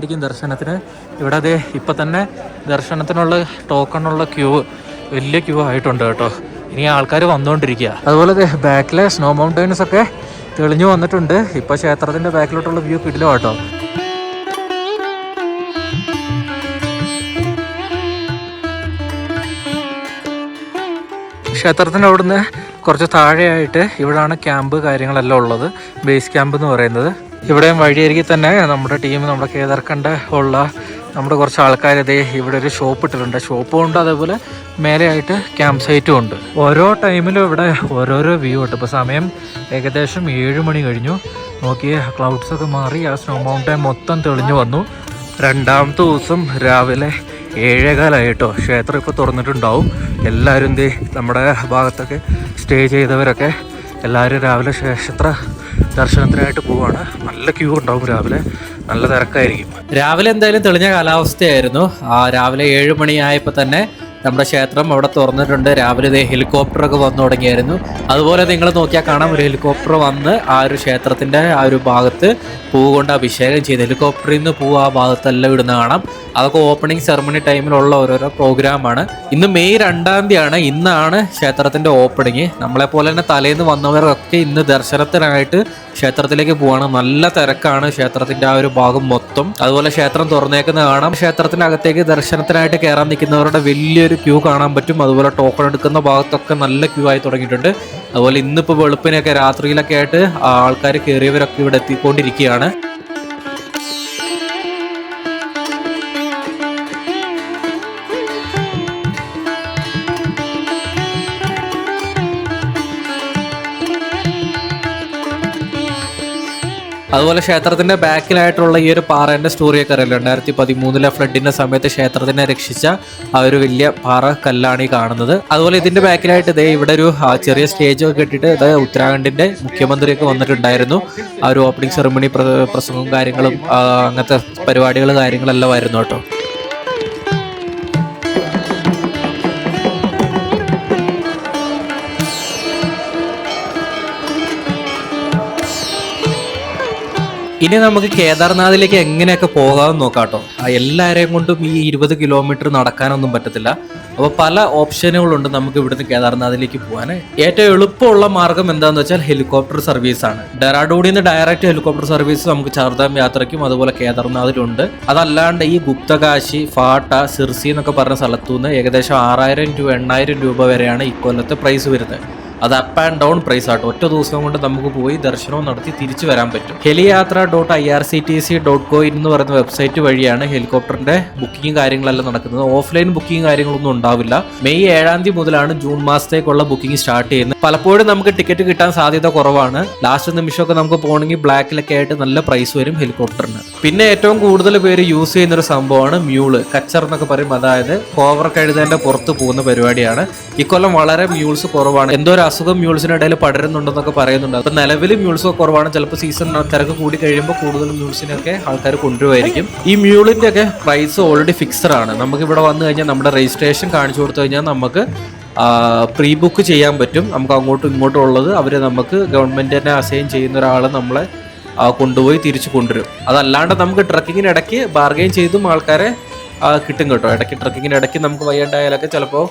തിരക്കായിരിക്കും ദർശനത്തിന്. ഇവിടെ അതെ ഇപ്പം തന്നെ ദർശനത്തിനുള്ള ടോക്കണുള്ള ക്യൂ വലിയ ക്യൂ ആയിട്ടുണ്ട് കേട്ടോ. ഇനി ആൾക്കാർ വന്നുകൊണ്ടിരിക്കുക അതുപോലെ ബാക്കിലെ സ്നോ മൗണ്ടൈൻസ് ഒക്കെ തെളിഞ്ഞു വന്നിട്ടുണ്ട്. ഇപ്പോൾ ക്ഷേത്രത്തിന്റെ ബാക്കിലോട്ടുള്ള വ്യൂ കിടിലോ കേട്ടോ ക്ഷേത്രത്തിന്റെ അവിടുന്ന് കുറച്ച് താഴെയായിട്ട് ഇവിടാണ് ക്യാമ്പ് കാര്യങ്ങളെല്ലാം ഉള്ളത്. ബേസ് ക്യാമ്പ് എന്ന് പറയുന്നത്. ഇവിടെയും വഴിയരികിൽ തന്നെ നമ്മുടെ ടീം നമ്മുടെ കേദർക്കണ്ട് ഉള്ള നമ്മുടെ കുറച്ച് ആൾക്കാർ ഇതേ ഇവിടെ ഒരു ഷോപ്പ് ഇട്ടിട്ടുണ്ട്. ഷോപ്പും ഉണ്ട് അതേപോലെ മേലെയായിട്ട് ക്യാമ്പ് സൈറ്റും ഉണ്ട്. ഓരോ ടൈമിലും ഇവിടെ ഓരോരോ വ്യൂ ഉണ്ട്. ഇപ്പോൾ സമയം ഏകദേശം ഏഴ് മണി കഴിഞ്ഞു. നോക്കിയ ക്ലൗഡ്സ് ഒക്കെ മാറി. ആ സ്നോ മൗണ്ടൻ മൊത്തം തെളിഞ്ഞു വന്നു. രണ്ടാമത്തെ ദിവസം രാവിലെ ഏഴേകാലായിട്ടോ. ക്ഷേത്രം ഇപ്പോൾ തുറന്നിട്ടുണ്ടാവും. എല്ലാവരും ദേ നമ്മുടെ ഭാഗത്തൊക്കെ സ്റ്റേ ചെയ്തവരൊക്കെ എല്ലാവരും രാവിലെ ക്ഷേത്ര ദർശനത്തിനായിട്ട് പോവാണ്. നല്ല ക്യൂ ഉണ്ടാവും രാവിലെ. നല്ല തിരക്കായിരിക്കും. രാവിലെ എന്തായാലും തെളിഞ്ഞ കാലാവസ്ഥയായിരുന്നു. രാവിലെ ഏഴ് മണിയായപ്പോൾ തന്നെ നമ്മുടെ ക്ഷേത്രം അവിടെ തുറന്നിട്ടുണ്ട്. രാവിലെ ഇതേ ഹെലികോപ്റ്റർ ഒക്കെ വന്നു തുടങ്ങിയായിരുന്നു. അതുപോലെ നിങ്ങൾ നോക്കിയാൽ കാണാം ഒരു ഹെലികോപ്റ്റർ വന്ന് ആ ഒരു ക്ഷേത്രത്തിന്റെ ആ ഒരു ഭാഗത്ത് പൂ കൊണ്ട് അഭിഷേകം ചെയ്ത്. ഹെലികോപ്റ്ററിൽ നിന്ന് പൂ ആ ഭാഗത്തെല്ലാം ഇടുന്ന കാണാം. അതൊക്കെ ഓപ്പണിംഗ് സെറമണി ടൈമിലുള്ള ഓരോരോ പ്രോഗ്രാമാണ് ഇന്ന് മെയ് രണ്ടാം തീയതിയാണ്. ഇന്നാണ് ക്ഷേത്രത്തിന്റെ ഓപ്പണിങ് നമ്മളെ പോലെ തന്നെ തലേന്ന് വന്നവരൊക്കെ ഇന്ന് ദർശനത്തിനായിട്ട് ക്ഷേത്രത്തിലേക്ക് പോവാണ്. നല്ല തിരക്കാണ് ക്ഷേത്രത്തിന്റെ ആ ഒരു ഭാഗം മൊത്തം. അതുപോലെ ക്ഷേത്രം തുറന്നേക്കുന്ന കാണാം. ക്ഷേത്രത്തിനകത്തേക്ക് ദർശനത്തിനായിട്ട് കയറാൻ നിൽക്കുന്നവരുടെ വലിയൊരു ക്യൂ കാണാൻ പറ്റും. അതുപോലെ ടോക്കൺ എടുക്കുന്ന ഭാഗത്തൊക്കെ നല്ല ക്യൂ ആയി തുടങ്ങിയിട്ടുണ്ട്. അതുപോലെ ഇന്നിപ്പോൾ വെളുപ്പിനൊക്കെ രാത്രിയിലൊക്കെ ആയിട്ട് ആൾക്കാർ കയറിയവരൊക്കെ ഇവിടെ എത്തിക്കൊണ്ടിരിക്കുകയാണ്. അതുപോലെ ക്ഷേത്രത്തിന്റെ ബാക്കിലായിട്ടുള്ള ഈ ഒരു പാറേന്റെ സ്റ്റോറിയൊക്കെ അറിയില്ല രണ്ടായിരത്തി പതിമൂന്നിലെ ഫ്ലഡിന്റെ സമയത്ത് ക്ഷേത്രത്തിനെ രക്ഷിച്ച ആ ഒരു വലിയ പാറ കല്ലാണ് ഈ കാണുന്നത്. അതുപോലെ ഇതിന്റെ ബാക്കിലായിട്ട് ഇതേ ഇവിടെ ഒരു ചെറിയ സ്റ്റേജ് ഒക്കെ കെട്ടിയിട്ട് ഇത് ഉത്തരാഖണ്ഡിന്റെ മുഖ്യമന്ത്രിയൊക്കെ വന്നിട്ടുണ്ടായിരുന്നു. ആ ഒരു ഓപ്പണിംഗ് സെറമണി പ്രസംഗവും കാര്യങ്ങളും അങ്ങനത്തെ പരിപാടികൾ കാര്യങ്ങളെല്ലാം ആയിരുന്നു കേട്ടോ. ഇനി നമുക്ക് കേദാർനാഥിലേക്ക് എങ്ങനെയൊക്കെ പോകാമെന്ന് നോക്കാട്ടോ. എല്ലാവരെയും കൊണ്ടും ഈ ഇരുപത് കിലോമീറ്റർ നടക്കാനൊന്നും പറ്റത്തില്ല. അപ്പോൾ പല ഓപ്ഷനുകളുണ്ട് നമുക്ക് ഇവിടുന്ന് കേദാർനാഥിലേക്ക് പോകാൻ ഏറ്റവും എളുപ്പമുള്ള മാർഗം എന്താണെന്ന് വെച്ചാൽ ഹെലികോപ്റ്റർ സർവീസ് ആണ്. ഡെറാഡൂണിൽ നിന്ന് ഡയറക്റ്റ് ഹെലികോപ്റ്റർ സർവീസ് നമുക്ക് ചാർധാം യാത്രയ്ക്കും അതുപോലെ കേദാർനാഥിലുണ്ട്. അതല്ലാണ്ട് ഈ ഗുപ്തകാശി ഫാട്ട സിർസി എന്നൊക്കെ പറഞ്ഞ സ്ഥലത്തു നിന്ന് ഏകദേശം ആറായിരം രൂപ എണ്ണായിരം രൂപ വരെയാണ് ഇക്കൊല്ലത്തെ പ്രൈസ് വരുന്നത്. അത് അപ്പ് ആൻഡ് ഡൗൺ പ്രൈസ് ആട്ടോ. ഒറ്റ ദിവസം കൊണ്ട് നമുക്ക് പോയി ദർശനവും നടത്തി തിരിച്ചു വരാൻ പറ്റും. Heliyatra dot I R C T C dot co in എന്ന് പറയുന്ന വെബ്സൈറ്റ് വഴിയാണ് ഹെലികോപ്റ്ററിന്റെ ബുക്കിംഗ് കാര്യങ്ങളെല്ലാം നടക്കുന്നത്. ഓഫ്ലൈൻ ബുക്കിംഗ് കാര്യങ്ങളൊന്നും ഉണ്ടാവില്ല. മെയ് ഏഴാം തീയതി മുതലാണ് ജൂൺ മാസത്തേക്കുള്ള ബുക്കിംഗ് സ്റ്റാർട്ട് ചെയ്യുന്നത്. പലപ്പോഴും നമുക്ക് ടിക്കറ്റ് കിട്ടാൻ സാധ്യത കുറവാണ്. ലാസ്റ്റ് നിമിഷമൊക്കെ നമുക്ക് പോകണമെങ്കിൽ ബ്ലാക്കിലൊക്കെ ആയിട്ട് നല്ല പ്രൈസ് വരും ഹെലികോപ്റ്ററിന്. പിന്നെ ഏറ്റവും കൂടുതൽ പേര് യൂസ് ചെയ്യുന്ന ഒരു സംഭവമാണ് മ്യൂൾ കച്ചർ എന്നൊക്കെ പറയും. അതായത് കോവർ കഴുതേന്റെ പുറത്ത് പോകുന്ന പരിപാടിയാണ്. ഇക്കൊല്ലം വളരെ മ്യൂൾസ് കുറവാണ്. എന്തോ അസുഖം മ്യൂൾസിന് ഇടയിൽ പടരുന്നുണ്ടെന്നൊക്കെ പറയുന്നുണ്ട്. അപ്പൊ നിലവിൽ മ്യൂൾസ് കുറവാണ്. ചിലപ്പോൾ സീസൺ തിരക്ക് കൂടി കഴിയുമ്പോൾ കൂടുതൽ മ്യൂൾസിനൊക്കെ ആൾക്കാർ കൊണ്ടുവരുമായിരിക്കും. ഈ മ്യൂളിന്റെ ഒക്കെ പ്രൈസ് ഓൾറെഡി ഫിക്സഡ് ആണ്. നമുക്ക് ഇവിടെ വന്നു കഴിഞ്ഞാൽ നമ്മുടെ രജിസ്ട്രേഷൻ കാണിച്ചു കൊടുത്തു കഴിഞ്ഞാൽ നമുക്ക് പ്രീ ബുക്ക് ചെയ്യാൻ പറ്റും. നമുക്ക് അങ്ങോട്ടും ഇങ്ങോട്ടും ഉള്ളത് അവർ നമുക്ക് ഗവൺമെന്റിനെ അസൈൻ ചെയ്യുന്ന ഒരാൾ നമ്മളെ കൊണ്ടുപോയി തിരിച്ചു കൊണ്ടുവരും. അതല്ലാണ്ട് നമുക്ക് ട്രക്കിങ്ങിനിടയ്ക്ക് ബാർഗെയിൻ ചെയ്തും ആൾക്കാരെ കിട്ടും കേട്ടോ. ഇടയ്ക്ക് ട്രക്കിങ്ങിന് ഇടയ്ക്ക് നമുക്ക് വയ്യാണ്ടായാലൊക്കെ ചിലപ്പോൾ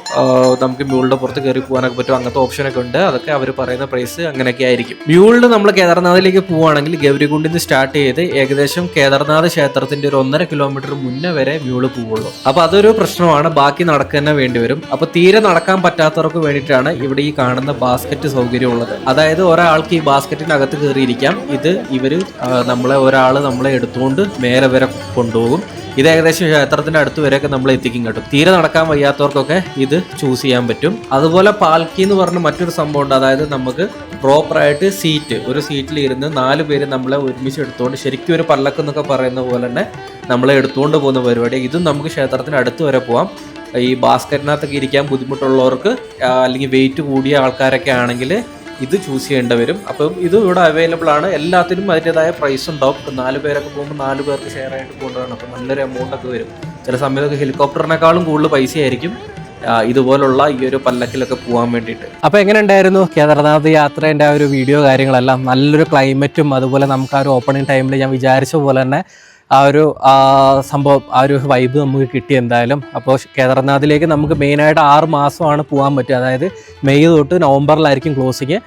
നമുക്ക് മ്യൂളിന്റെ പുറത്ത് കയറി പോകാനൊക്കെ പറ്റും. അങ്ങനത്തെ ഓപ്ഷനൊക്കെ ഉണ്ട്. അതൊക്കെ അവർ പറയുന്ന പ്രൈസ് അങ്ങനെയൊക്കെ ആയിരിക്കും. മ്യൂളിൽ നമ്മൾ കേദാർനാഥിലേക്ക് പോവുകയാണെങ്കിൽ ഗൗരികുണ്ടിൽ നിന്ന് സ്റ്റാർട്ട് ചെയ്ത് ഏകദേശം കേദാർനാഥ് ക്ഷേത്രത്തിന്റെ ഒരു ഒന്നര കിലോമീറ്റർ മുന്നേ വരെ മ്യൂൾ പോവുള്ളൂ. അപ്പോൾ അതൊരു പ്രശ്നമാണ്. ബാക്കി നടക്കുന്ന വേണ്ടി വരും. അപ്പോൾ തീരെ നടക്കാൻ പറ്റാത്തവർക്ക് വേണ്ടിയിട്ടാണ് ഇവിടെ ഈ കാണുന്ന ബാസ്ക്കറ്റ് സൗകര്യം ഉള്ളത്. അതായത് ഒരാൾക്ക് ഈ ബാസ്ക്കറ്റിനകത്ത് കയറിയിരിക്കാം. ഇത് ഇവർ നമ്മളെ ഒരാൾ നമ്മളെ എടുത്തുകൊണ്ട് മേലെ വരെ കൊണ്ടുപോകും. ഇത് ഏകദേശം ക്ഷേത്രത്തിന്റെ അടുത്ത് വരെയൊക്കെ നമ്മൾ എത്തിക്കും കേട്ടോ. തീരെ നടക്കാൻ വയ്യാത്തവർക്കൊക്കെ ഇത് ചൂസ് ചെയ്യാൻ പറ്റും. അതുപോലെ പാൽക്കി എന്ന് പറഞ്ഞ മറ്റൊരു സംഭവം ഉണ്ട്. അതായത് നമുക്ക് പ്രോപ്പറായിട്ട് സീറ്റ് ഒരു സീറ്റിൽ ഇരുന്ന് നാല് പേര് നമ്മളെ ഒരുമിച്ച് എടുത്തുകൊണ്ട് ശരിക്കും ഒരു പല്ലക്ക് എന്നൊക്കെ പറയുന്ന പോലെ തന്നെ നമ്മളെ എടുത്തുകൊണ്ട് പോകുന്ന പരിപാടി. ഇതും നമുക്ക് ക്ഷേത്രത്തിന് അടുത്ത് വരെ പോവാം. ഈ ബാസ്ക്കറ്റിനകത്തൊക്കെ ഇരിക്കാൻ ബുദ്ധിമുട്ടുള്ളവർക്ക് അല്ലെങ്കിൽ വെയിറ്റ് കൂടിയ ആൾക്കാരൊക്കെ ആണെങ്കിൽ ഇത് ചൂസ് ചെയ്യേണ്ടി വരും അപ്പം ഇത് ഇവിടെ അവൈലബിൾ ആണ്. എല്ലാത്തിനും അതിന്റെതായ പ്രൈസ് ഉണ്ടാവും. നാല് പേരൊക്കെ പോകുമ്പോൾ നാല് പേർക്ക് ഷെയർ ആയിട്ട് പോകേണ്ടതാണ് അപ്പം നല്ലൊരു എമൗണ്ട് ഒക്കെ വരും. ചില സമയത്തൊക്കെ ഹെലികോപ്റ്ററിനേക്കാളും കൂടുതൽ പൈസ ആയിരിക്കും ഇതുപോലുള്ള ഈ ഒരു പല്ലക്കിലൊക്കെ പോകാൻ വേണ്ടിയിട്ട്. അപ്പോൾ എങ്ങനെ ഉണ്ടായിരുന്നു കേദാർനാഥ് യാത്രേന്റെ ആ ഒരു വീഡിയോ കാര്യങ്ങളെല്ലാം? നല്ലൊരു ക്ലൈമറ്റും അതുപോലെ നമുക്ക് ആ ഒരു ഓപ്പണിംഗ് ടൈമിൽ ഞാൻ വിചാരിച്ച പോലെ തന്നെ ആ ഒരു സംഭവം ആ ഒരു വൈബ് നമുക്ക് കിട്ടി എന്തായാലും. അപ്പോൾ കേദാർനാഥിലേക്ക് നമുക്ക് മെയിനായിട്ട് ആറ് മാസമാണ് പോകാൻ പറ്റുക. അതായത് മെയ് തൊട്ട് നവംബറിലായിരിക്കും ക്ലോസിങ്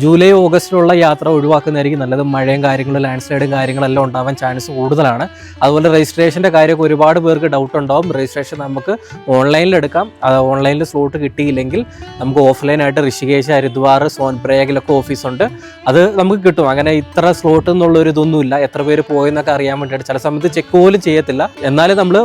ജൂലൈ ഓഗസ്റ്റിലുള്ള യാത്ര ഒഴിവാക്കുന്നതായിരിക്കും നല്ലത്. മഴയും കാര്യങ്ങളും ലാൻഡ് സ്ലൈഡും കാര്യങ്ങളെല്ലാം ഉണ്ടാവാൻ ചാൻസ് കൂടുതലാണ്. അതുപോലെ രജിസ്ട്രേഷന്റെ കാര്യമൊക്കെ ഒരുപാട് പേർക്ക് ഡൗട്ട് ഉണ്ടാവും. രജിസ്ട്രേഷൻ നമുക്ക് ഓൺലൈനിൽ എടുക്കാം. ഓൺലൈനിൽ സ്ലോട്ട് കിട്ടിയില്ലെങ്കിൽ നമുക്ക് ഓഫ്ലൈനായിട്ട് ഋഷികേശ് ഹരിദ്വാർ സോൻപ്രയാഗിലൊക്കെ ഓഫീസുണ്ട് അത് നമുക്ക് കിട്ടും. അങ്ങനെ ഇത്ര സ്ലോട്ട് എന്നുള്ള ഒരു ഇതൊന്നുമില്ല. എത്ര പേര് പോയെന്നൊക്കെ അറിയാൻ വേണ്ടിയിട്ട് ചില സമയത്ത് ചെക്ക് പോലും ചെയ്യത്തില്ല. എന്നാലും നമ്മൾ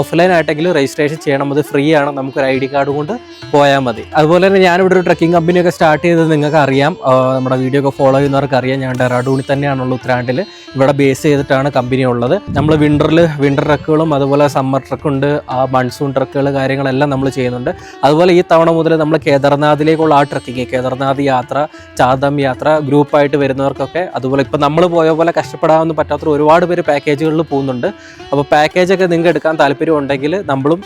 ഓഫ്ലൈൻ ആയിട്ടെങ്കിലും രജിസ്ട്രേഷൻ ചെയ്യണം. അത് ഫ്രീ ആണ്. നമുക്കൊരു ഐ ഡി കാർഡ് കൊണ്ട് പോയാൽ മതി. അതുപോലെ തന്നെ ഞാനിവിടെ ഒരു ട്രക്കിംഗ് കമ്പനിയൊക്കെ സ്റ്റാർട്ട് ചെയ്തത് നിങ്ങൾക്ക് അറിയാം നമ്മുടെ വീഡിയോ ഒക്കെ ഫോളോ ചെയ്യുന്നവർക്ക് അറിയാം ഞാൻ ഡെറാഡൂണിൽ തന്നെയാണുള്ള ഉത്തരാണ്ടിൽ ഇവിടെ ബേസ് ചെയ്തിട്ടാണ് കമ്പനി ഉള്ളത്. നമ്മൾ വിന്ററിൽ വിന്റർ ട്രക്കുകളും അതുപോലെ സമ്മർ ട്രക്കുണ്ട് ആ മൺസൂൺ ട്രക്കുകൾ കാര്യങ്ങളെല്ലാം നമ്മൾ ചെയ്യുന്നുണ്ട്. അതുപോലെ ഈ തവണ മുതൽ നമ്മൾ കേദാർനാഥിലേക്കുള്ള ആ ട്രക്കിങ് കേദാർനാഥ് യാത്ര ചാദം യാത്ര ഗ്രൂപ്പായിട്ട് വരുന്നവർക്കൊക്കെ അതുപോലെ ഇപ്പം നമ്മൾ പോയ പോലെ കഷ്ടപ്പെടാമെന്ന് പറ്റാത്ത ഒരുപാട് പേര് പാക്കേജുകളിൽ പോകുന്നുണ്ട്. അപ്പോൾ പാക്കേജൊക്കെ നിങ്ങൾക്ക് എടുക്കാൻ താല്പര്യം ഉണ്ടെങ്കിൽ നമ്മളും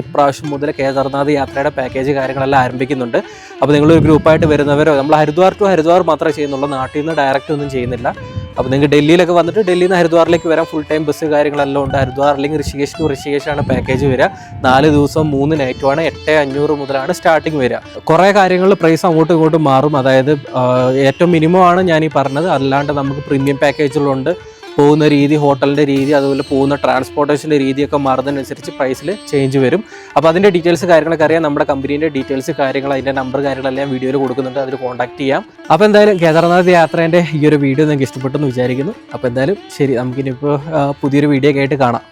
ഇപ്രാവശ്യം മുതൽ കേദാർനാഥ് യാത്രയുടെ പാക്കേജ് കാര്യങ്ങളെല്ലാം ആരംഭിക്കുന്നുണ്ട്. അപ്പോൾ നിങ്ങൾ ഒരു ഗ്രൂപ്പായിട്ട് വരുന്നവരോ നമ്മൾ ഹരിദ്വാർ ടു ഹരിദ്വാർ മാത്രമേ ചെയ്യുന്നുള്ളൂ. നാട്ടിൽ നിന്ന് ഡയറക്റ്റ് ഒന്നും ചെയ്യുന്നില്ല. അപ്പോൾ നിങ്ങൾക്ക് ഡൽഹിയിലൊക്കെ വന്നിട്ട് ഡൽഹിയിൽ നിന്ന് ഹരിദ്വാറിലേക്ക് വരാം. ഫുൾ ടൈം ബസ് കാര്യങ്ങളെല്ലാം ഉണ്ട്. ഹരിദ്വാർ അല്ലെങ്കിൽ ഋഷികേശ് ടു ഋഷികേശാണ് പാക്കേജ് വരിക. നാല് ദിവസം മൂന്ന് നൈറ്റുമാണ് എട്ട് അഞ്ഞൂറ് മുതലാണ് സ്റ്റാർട്ടിങ് വരിക. കുറേ കാര്യങ്ങൾ പ്രൈസ് അങ്ങോട്ടും ഇങ്ങോട്ടും മാറും. അതായത് ഏറ്റവും മിനിമം ആണ് ഞാൻ ഈ പറഞ്ഞത്. അല്ലാണ്ട് നമുക്ക് പ്രീമിയം പാക്കേജുകളുണ്ട് പോകുന്ന രീതി ഹോട്ടലിന്റെ രീതി അതുപോലെ പോകുന്ന ട്രാൻസ്പോർട്ടേഷന്റെ രീതിയൊക്കെ മാറുന്നതിനനുസരിച്ച് പ്രൈസിൽ ചേഞ്ച് വരും. അപ്പോൾ അതിന്റെ ഡീറ്റെയിൽസ് കാര്യങ്ങളൊക്കെ അറിയാം. നമ്മുടെ കമ്പനീന്റെ ഡീറ്റെയിൽസ് കാര്യങ്ങൾ അതിന്റെ നമ്പർ കാര്യങ്ങളെല്ലാം വീഡിയോയിൽ കൊടുക്കുന്നുണ്ട്. അതിൽ കോൺടാക്ട് ചെയ്യാം. അപ്പോൾ എന്തായാലും കേദാർനാഥ് യാത്രേന്റെ ഈ ഒരു വീഡിയോ നിങ്ങൾക്ക് ഇഷ്ടപ്പെട്ടെന്ന് വിചാരിക്കുന്നു. അപ്പോൾ എന്തായാലും ശരി നമുക്കിനിപ്പോൾ പുതിയൊരു വീഡിയോ കേട്ട് കാണാം.